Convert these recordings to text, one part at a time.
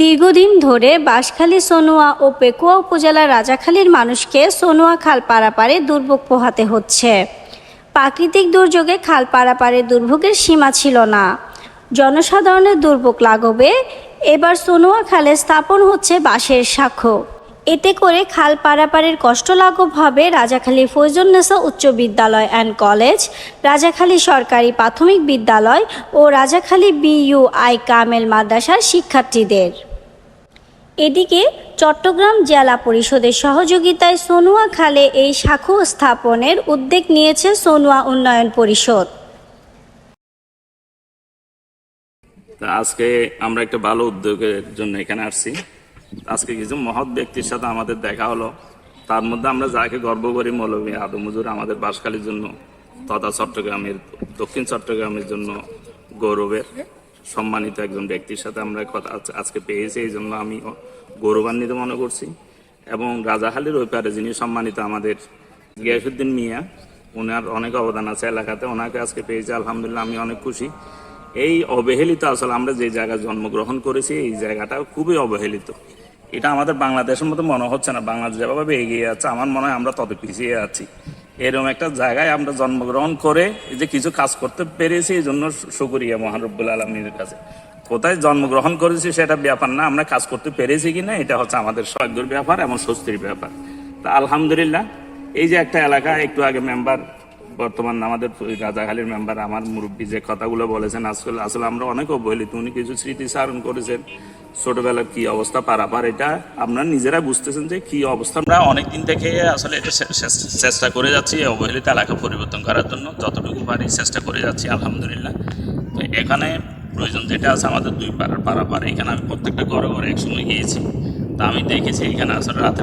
দীর্ঘদিন ধরে বাঁশখালী, সোনোয়া ও পেকুয়া উপজেলার রাজাখালীর মানুষকে সোনোয়া খাল পারাপারে দুর্ভোগ পোহাতে হচ্ছে। প্রাকৃতিক দুর্যোগে খাল পারাপারে দুর্ভোগের সীমা ছিল না। জনসাধারণের দুর্ভোগ লাগবে এবার সোনোয়া খালে স্থাপন হচ্ছে বাঁশের সাক্ষ্য এতে করে খাল পারাপারের কষ্ট লাঘব হবে রাজাখালী ফৈজুন্নেসা উচ্চ বিদ্যালয় অ্যান্ড কলেজ, রাজাখালী সরকারি প্রাথমিক বিদ্যালয় ও রাজাখালী বিইউআই কামেল মাদ্রাসার শিক্ষার্থীদের। এদিকে চট্টগ্রাম জেলা পরিষদের সহযোগিতায় সোনুয়া খালে এই শাখু স্থাপনের উদ্যোগ নিয়েছে সোনুয়া উন্নয়ন পরিষদ। আজকে আমরা একটা ভালো উদ্যোগের জন্য এখানে আসছি। আজকে কিছু মহৎ ব্যক্তির সাথে আমাদের দেখা হলো। তার মধ্যে আমরা যাকে গর্ব করি মৌলভী আদমুজুর আমাদের বাসখালীর জন্য, তথা চট্টগ্রামের, দক্ষিণ চট্টগ্রামের জন্য গৌরবের সম্মানিত একজন ব্যক্তির সাথে আমরা কথা আজকে পেয়েছি, এই জন্য আমি গৌরবান্বিত মনে করছি। এবং রাজাহালির ওই পারে যিনি সম্মানিত আমাদের গিয়াসুদ্দিন মিয়া ওনার অনেক অবদান আছে এলাকাতে, ওনাকে আজকে পেয়েছি, আলহামদুলিল্লাহ আমি অনেক খুশি। এই অবহেলিত আসলে আমরা যে জায়গায় জন্মগ্রহণ করেছি, এই জায়গাটা খুবই অবহেলিত। এটা আমাদের বাংলাদেশের মতো মনে হচ্ছে না। বাংলাদেশ যেভাবে এগিয়ে যাচ্ছে আমার মনে হয় আমরা তত পিছিয়ে আছি। এরকম একটা জায়গায় আমরা জন্মগ্রহণ করে এই যে কিছু কাজ করতে পেরেছি, এই জন্য শুকরিয়া মহানব্বুল আলমীর কাছে। কোথায় জন্মগ্রহণ করেছি সেটা ব্যাপার না, আমরা কাজ করতে পেরেছি কিনা, এটা হচ্ছে আমাদের সৌভাগ্যের ব্যাপার এবং স্বস্তির ব্যাপার। তা আলহামদুলিল্লাহ, এই যে একটা এলাকা, একটু আগে মেম্বার বর্তমান আমাদের রাজাখালীর মেম্বার আমার মুরব্বী যে কথাগুলো বলেছেন, আসলে আসলে আমরা অনেক অবহেলিত। উনি কিছু স্মৃতিচারণ করেছেন। ছোটবেলার কি অবস্থা, পারাপার এটা আপনার নিজেরা বুঝতেছেন যে কি অবস্থা। আমরা অনেক দিন থেকে আসলে এটা চেষ্টা করে যাচ্ছি অবহেলিত এলাকা পরিবর্তন করার জন্য। যতটুকু পারি চেষ্টা করে যাচ্ছি, আলহামদুলিল্লাহ। তো এখানে প্রয়োজন যেটা আছে আমাদের দুই পাড়ার পারাপার। এখানে আমি প্রত্যেকটা ঘরে ঘরে একসময় গিয়েছি। তা আমি দেখেছি এখানে আসলে রাতে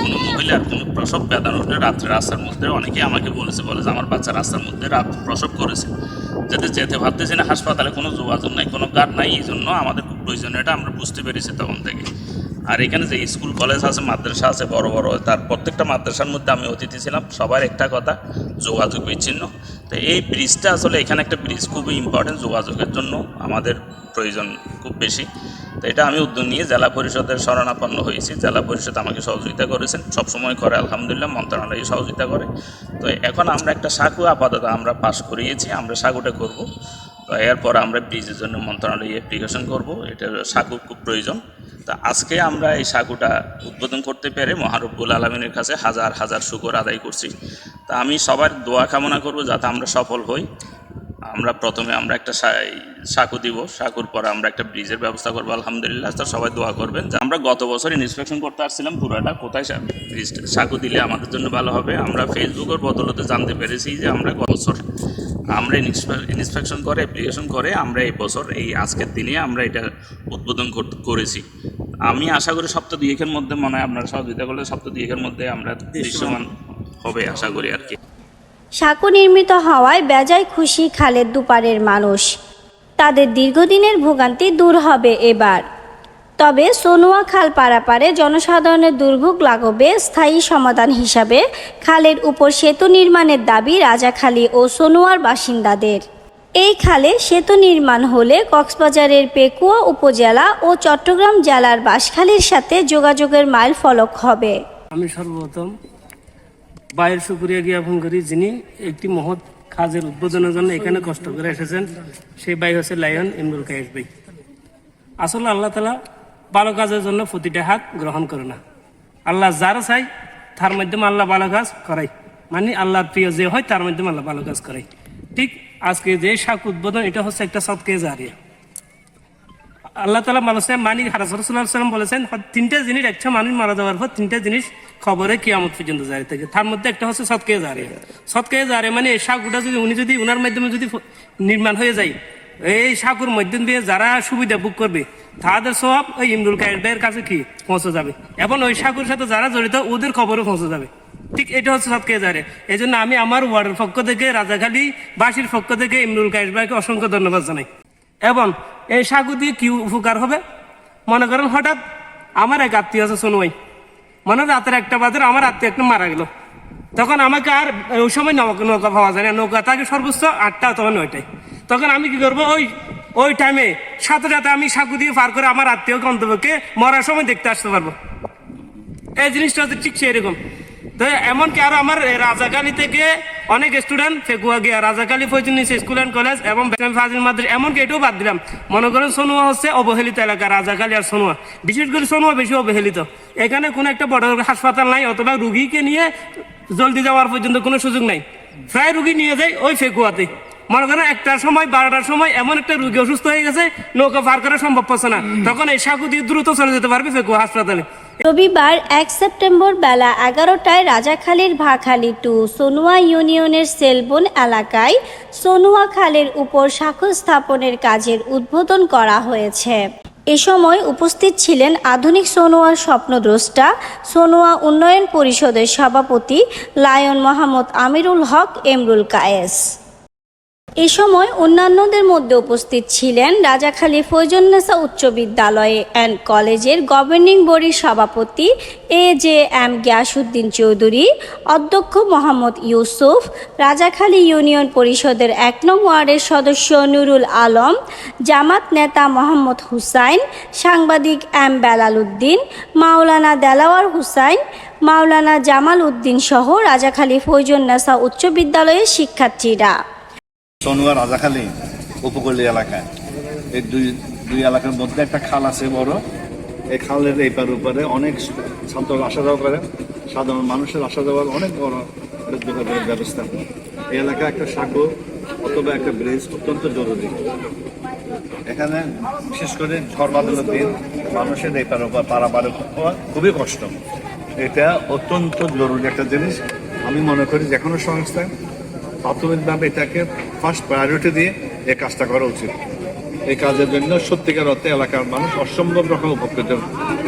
কোনো মহিলার কোনো প্রসব বেদনা উঠলে রাত্রে রাস্তার মধ্যে অনেকেই আমাকে বলেছে, বলে যে আমার বাচ্চা রাস্তার মধ্যে রাত প্রসব করেছে। যাতে যেতে ভাবতেছি না, হাসপাতালে কোনো যোগাযোগ নাই, কোনো গার্ড নাই, এই জন্য আমাদের খুব প্রয়োজন এটা আমরা বুঝতে পেরেছি তখন থেকে। আর এখানে যে স্কুল, কলেজ আছে, মাদ্রাসা আছে, বড় বড়, তার প্রত্যেকটা মাদ্রাসার মধ্যে আমি অতিথি ছিলাম। সবার একটা কথা, যোগাযোগ বিচ্ছিন্ন। তো এই ব্রিজটা আসলে এখানে একটা ব্রিজ খুবই ইম্পর্টেন্ট যোগাযোগের জন্য আমাদের প্রয়োজন খুব বেশি। তো এটা আমি উদ্যোগ নিয়ে জেলা পরিষদের শরণাপন্ন হয়েছি। জেলা পরিষদ আমাকে সহযোগিতা করেছেন। সবসময় করে, আলহামদুলিল্লাহ মন্ত্রণালয় সহযোগিতা করে। তো এখন আমরা একটা সাঁকু আপাতত আমরা পাশ করিয়েছি, আমরা সাঁকুটা করব। তো এরপর আমরা ব্রিজের জন্য মন্ত্রণালয়ে অ্যাপ্লিকেশন করব। এটা সাঁকু খুব প্রয়োজন। তা আজকে আমরা এই সাগুটা উদ্বোধন করতে পেরে মহারব্বুল আলমিনের কাছে হাজার হাজার শুকর আদায় করছি। তা আমি সবার দোয়া কামনা করব যাতে আমরা সফল হই। আমরা প্রথমে আমরা একটা সাঁকু দিব সাঁকুর পরে আমরা একটা ব্রিজের ব্যবস্থা করব আলহামদুলিল্লাহ তার সবাই দোয়া করবেন। যে আমরা গত বছর ইন্সপেকশন করতে আসছিলাম পুরাটা কোথায় সাঁকু দিলে আমাদের জন্য ভালো হবে। আমরা ফেসবুকের বদলতে জানতে পেরেছি যে আমরা গত বছর আমরা ইন্সপেকশন করে অ্যাপ্লিকেশন করে আমরা এই বছর এই আজকের দিনে আমরা এটা উদ্বোধন কর- করেছি। আমি আশা করি সপ্তাহ দুয়েকের মধ্যে মনে হয় আপনারা সহযোগিতা করলে সপ্তাহ দুয়েকের মধ্যে আমরা দৃশ্যমান হবে আশা করি আর কি। সাঁকো নির্মিত হওয়ায় বেজায় খুশি খালের দুপারের মানুষ। তাদের দীর্ঘদিনের ভোগান্তি দূর হবে এবার। তবে সোনুয়া খাল পারাপারে জনসাধারণের দুর্ভোগ লাঘবে স্থায়ী সমাধান হিসাবে খালের উপর সেতু নির্মাণের দাবি রাজাখালী ও সোনুয়ার বাসিন্দাদের। এই খালে সেতু নির্মাণ হলে কক্সবাজারের পেকুয়া উপজেলা ও চট্টগ্রাম জেলার বাঁশখালীর সাথে যোগাযোগের মাইল ফলক হবে। আমি সর্বপ্রথম বাইরের শুক্রিয়া জ্ঞাপন করি, যিনি একটি মহৎ কাজের উদ্বোধনের জন্য এখানে কষ্ট করে এসেছেন, সেই ভাই হচ্ছে লায়ন ইমরুল কায়েস ভাই। আসলে আল্লাহ তালা ভালো কাজের জন্য প্রতিটা হাত গ্রহণ করে না। আল্লাহ যারা চাই, তার মাধ্যমে আল্লাহ ভালো কাজ করাই। মানে আল্লাহর প্রিয় যে হয়, তার মাধ্যমে আল্লাহ ভালো কাজ করাই। ঠিক আজকে যে শাক উদ্বোধন, এটা হচ্ছে একটা সৎকে জারিয়া। আল্লাহ তালা বলেছেন মানিক হারাসাল্লাম বলেছেন তিনটা জিনিস একটা মানুষ মারা যাওয়ার পর তিনটা জিনিস খবরে কিয়ামত পর্যন্ত জারি থাকে। তার মধ্যে একটা হচ্ছে সৎকে জারে। সৎকে জারে মানে এই শাকুটা যদি, উনি যদি, উনার মাধ্যমে যদি নির্মাণ হয়ে যায়, এই শাকুর মাধ্যম দিয়ে যারা সুবিধা বুক করবে, তাদের সব ওই ইমরুল কায়ের কাছে কি? পৌঁছে যাবে। এবং ওই শাকুর সাথে যারা জড়িত, ওদের খবরও পৌঁছে যাবে। ঠিক এটা হচ্ছে সৎকে জারে। এই জন্য আমি আমার ওয়ার্ডের পক্ষ থেকে, রাজাখালী বাসীর পক্ষ থেকে ইমরুল কায়ের ভাইকে অসংখ্য ধন্যবাদ জানাই। এবং এই সাগু দিয়ে কি উপকার হবে? মনে করেন হঠাৎ আমার এক আত্মীয় আছে সোনুয়াই মনে রাতের একটা বাজার আমার আত্মীয় একটা মারা গেল। তখন আমাকে আর ওই সময় নৌকা পাওয়া যায় না। নৌকা থাকে সর্বোচ্চ আটটা অথবা নয়টায়। তখন আমি কি করব? ওই ওই টাইমে সাথে সাথে আমি সাঁকু দিয়ে পার করে আমার আত্মীয় গন্তব্যকে মরার সময় দেখতে আসতে পারব। এই জিনিসটা হচ্ছে ঠিক সেরকম তো এমনকি আরও আমার এই রাজাকালী থেকে অনেক স্টুডেন্ট ফেকুয়া গিয়া রাজাকালী ফৈজুনি স্কুল অ্যান্ড কলেজ এবং ফাজিল মাদ্রাস এমনকি এটাও বাদ দিলাম। মনে করেন সোনুয়া হচ্ছে অবহেলিত এলাকা রাজাকালী আর সোনুয়া। বিশেষ করে সোনুয়া বেশি অবহেলিত। এখানে কোনো একটা বড় হাসপাতাল নাই, অথবা রুগীকে নিয়ে জলদি যাওয়ার পর্যন্ত কোনো সুযোগ নাই। প্রায় রুগী নিয়ে যায় ওই ফেকুয়াতে মনে করেন একটার সময়, বারোটার সময় এমন একটা রুগী অসুস্থ হয়ে গেছে, নৌকা পার করা সম্ভব হচ্ছে না। তখন এই সাঁকু দিয়ে দ্রুত চলে যেতে পারবে ফেকুয়া হাসপাতালে। রবিবার এক সেপ্টেম্বর বেলা এগারোটায় রাজাখালীর ভাখালী টু সোনুয়া ইউনিয়নের সেলবন এলাকায় সোনুয়া খালের উপর সাঁকো স্থাপনের কাজের উদ্বোধন করা হয়েছে। এ সময় উপস্থিত ছিলেন আধুনিক সোনোয়ার স্বপ্নদ্রষ্টা, সোনোয়া উন্নয়ন পরিষদের সভাপতি লায়ন মোহাম্মদ আমিরুল হক, এমরুল কায়েস। এ সময় অন্যান্যদের মধ্যে উপস্থিত ছিলেন রাজাখালী ফৈজন্নেসা উচ্চ বিদ্যালয়ে অ্যান্ড কলেজের গভর্নিং বডির সভাপতি A J M Giasuddin Chowdhury, অধ্যক্ষ মোহাম্মদ ইউসুফ রাজাখালী ইউনিয়ন পরিষদের এক নং ওয়ার্ডের সদস্য নুরুল আলম, জামাত নেতা মোহাম্মদ হুসাইন, সাংবাদিক এম বেলাল উদ্দিন মাওলানা দেলাওয়ার হুসাইন, মাওলানা জামাল উদ্দিন সহ রাজাখালী ফৈজন্নেসা উচ্চ বিদ্যালয়ের শিক্ষার্থীরা। সোনুয়া রাজাখালী উপকূলীয় এলাকায়। এই দুই দুই এলাকার মধ্যে একটা খাল আছে বড়। এই খালের এই পার উপরে অনেক ছাত্র আসা যাওয়া করে। সাধারণ মানুষের আসা যাওয়ার অনেক বড় যোগাযোগের ব্যবস্থা। এই এলাকায় একটা সাঁকো অথবা একটা ব্রিজ অত্যন্ত জরুরি। এখানে বিশেষ করে ঝড় বাদলের দিন মানুষের এই পার উপর পারাপার হওয়া খুবই কষ্ট। এটা অত্যন্ত জরুরি একটা জিনিস। আমি মনে করি যে কোনো সংস্থায় প্রাথমিকভাবে এটাকে ফার্স্ট প্রায়োরিটি দিয়ে এই কাজটা করা উচিত। এই কাজের জন্য সত্যিকার অর্থে এলাকার মানুষ অসম্ভব রকম উপকৃত।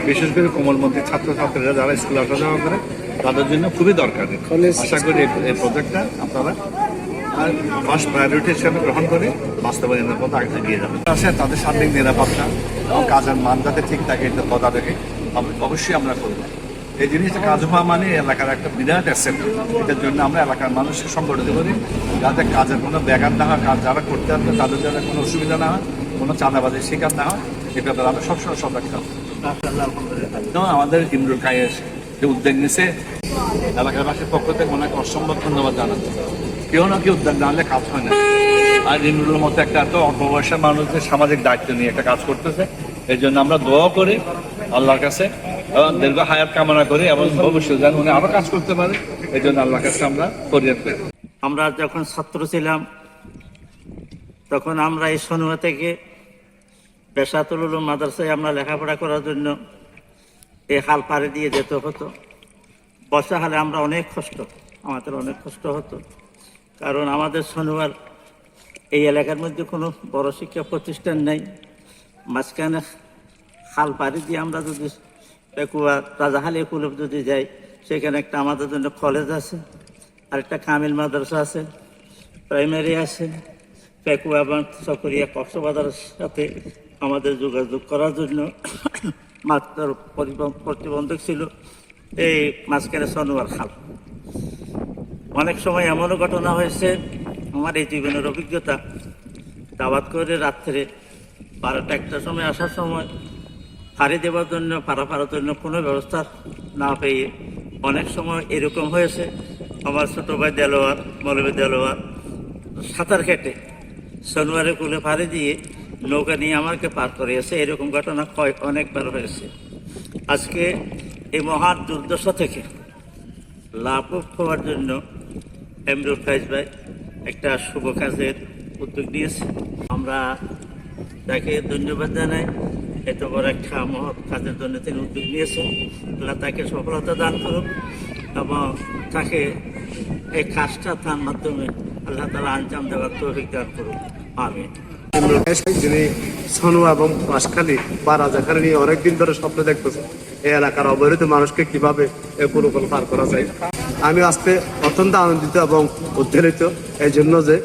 বিশেষ করে কোমলমন্ত্রী ছাত্রছাত্রীরা যারা স্কুলে আসা যাওয়া করে তাদের জন্য খুবই দরকারি। আশা করি এই- প্রজেক্টটা আপনারা ফার্স্ট প্রায়োরিটি হিসেবে গ্রহণ করে বাস্তবায়নের পথে আগে এগিয়ে যাবে আসে তাদের সার্বিক নিরাপত্তা এবং কাজের মান যাতে ঠিক থাকে এটা তদারকি অব- অবশ্যই আমরা করব। এই জিনিসটা কাজ হওয়া মানে এলাকার একটা বিরাট অ্যাসেট এটার জন্য আমরা এলাকার মানুষকে সংগঠিত করি। যাতে কাজের কোনো ব্যাঘাত না হয়, কাজ যারা করতে আসবে, তাদের যাতে কোনো অসুবিধা না হয়, কোনো চাঁদাবাজির শিকার না হয়। এ ব্যাপারে আমরা সবসময় সতর্ক একদম আমাদের ইমরুল কায়েস যে উদ্যোগ নিছে, এলাকাবাসীর পক্ষ থেকে ওনাকে অসম্ভব ধন্যবাদ জানাচ্ছি। কেউ না কেউ উদ্যোগ না হলে কাজ হয় না। আর ইমরুলের মতো একটা এত অল্প বয়সের মানুষদের সামাজিক দায়িত্ব নিয়ে একটা কাজ করতেছে এই জন্য আমরা দোয়া করি আল্লাহর কাছে দীর্ঘ হায়াত কামনা করি এবং ভবিষ্যৎ যেন উনি আরও কাজ করতে পারে এই জন্য আল্লাহর কাছে আমরা করি। আমরা যখন ছাত্র ছিলাম, তখন আমরা এই সনুয়া থেকে পেশাতুল মাদ্রাসায় আমরা লেখাপড়া করার জন্য এই হাল পাড়ে দিয়ে যেতে হতো। বর্ষাকালে আমরা অনেক কষ্ট, আমাদের অনেক কষ্ট হতো। কারণ আমাদের শনিবার এই এলাকার মধ্যে কোনো বড় শিক্ষা প্রতিষ্ঠান নেই। মাঝখানে খাল পাড়ি দিয়ে আমরা যদি পেকুয়া, রাজাহালি কুলব যদি যাই, সেখানে একটা আমাদের জন্য কলেজ আছে, আরেকটা কামিল মাদ্রাসা আছে প্রাইমারি আছে, পেকুয়া এবং চকরিয়া কক্সবাজারের সাথে আমাদের যোগাযোগ করার জন্য মাত্র প্রতিবন্ধক ছিল এই মাঝখানে সনোয়ার খাল। অনেক সময় এমনও ঘটনা হয়েছে, আমার এই জীবনের অভিজ্ঞতা দাবাত করে রাত্রে বারোটা একটার সময় আসার সময় ফাড়ি দেওয়ার জন্য, পাড়া পাড়ার জন্য কোনো ব্যবস্থা না পেয়ে অনেক সময় এরকম হয়েছে। আমার ছোট ভাই দেলোয়ার মৌলবী দেলোয়ার, সাঁতার কেটে শনিবারে কুলে ফাড়ি দিয়ে নৌকা নিয়ে আমাকে পার করিয়েছে। এরকম ঘটনা কয়েক অনেকবার হয়েছে। আজকে এই মহান দুর্দশা থেকে লাভ হওয়ার জন্য এমরুল ফাইজ ভাই একটা শুভ কাজের উদ্যোগ নিয়েছে। আমরা তাকে ধন্যবাদ জানাই। এত বড় একটা মহৎ কাজের জন্য তিনি উদ্যোগ নিয়েছেন। আল্লাহ তাকে সফলতা দান করুন এবং তাকে এই কাজটা তার মাধ্যমে আল্লাহ তালা আঞ্জাম দেওয়ার তৌফিক দান করুন আমি যিনি সনু এবং বাঁশখালী বা রাজাখালী নিয়ে অনেকদিন ধরে স্বপ্ন দেখতেছে এই এলাকার অবহেলিত মানুষকে কীভাবে পুরোকল পার করা যায়। আমি আজকে অত্যন্ত আনন্দিত এবং উদ্বেলিত, এই জন্য যে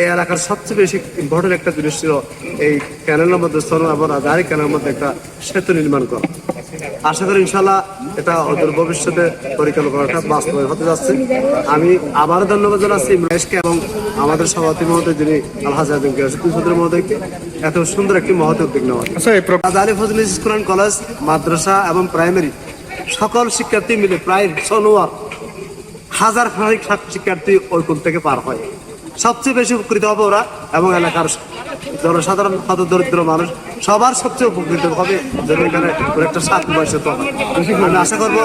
এই এলাকার সবচেয়ে বেশি ইম্পর্টেন্ট একটা জিনিস ছিল এই ক্যানেলের মধ্যে সনু এবং ক্যানেলের মধ্যে একটা সেতু নির্মাণ করা। আশা করি ইনশাল্লাহ এটা ওদের ভবিষ্যতে পরিকল্পনাটা বাস্তবায়ন হতে যাচ্ছে। আমি আবার ধন্যবাদ জানাচ্ছি ইমরাজকে এবং আমাদের সভাপতি মহোদয় যিনি আলহাজ আজম গিয়াসুদ্দিন মহোদয়কে। এত সুন্দর একটি মহৎ উদ্যোগ নেওয়া। আজ আলী ফজল স্কুল কলেজ মাদ্রাসা এবং প্রাইমারি সকল শিক্ষার্থী মিলে প্রায় সনোয়া হাজার খানিক শিক্ষার্থী ওই থেকে পার হয়। সবচেয়ে বেশি উপকৃত হবে ওরা এবং এলাকার জনসাধারণ হত দরিদ্র মানুষ, সবার সবচেয়ে উপকৃত হবে যেন এখানে একটা সাত বয়সে তো আমি আশা করব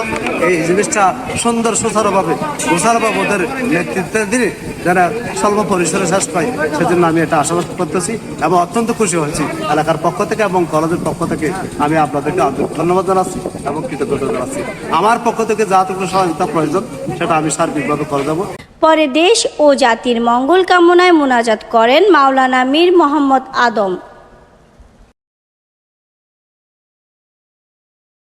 এই জিনিসটা সুন্দর, সুচারুভাবে গোছালোভাবে ওদের নেতৃত্বের দিনে যারা স্বল্প পরিসরে শেষ পায়। সেজন্য আমি এটা আশাবাদ করতেছি এবং অত্যন্ত খুশি হয়েছি এলাকার পক্ষ থেকে এবং কলেজের পক্ষ থেকে আমি আপনাদেরকে ধন্যবাদ জানাচ্ছি এবং কৃতজ্ঞতা জানাচ্ছি। আমার পক্ষ থেকে যতটুকু সহযোগিতা প্রয়োজন, সেটা আমি সার্বিকভাবে করে দেবো। পরে দেশ ও জাতির মঙ্গল কামনায় মোনাজাত করেন মাওলানা মীর মোহাম্মদ আদম।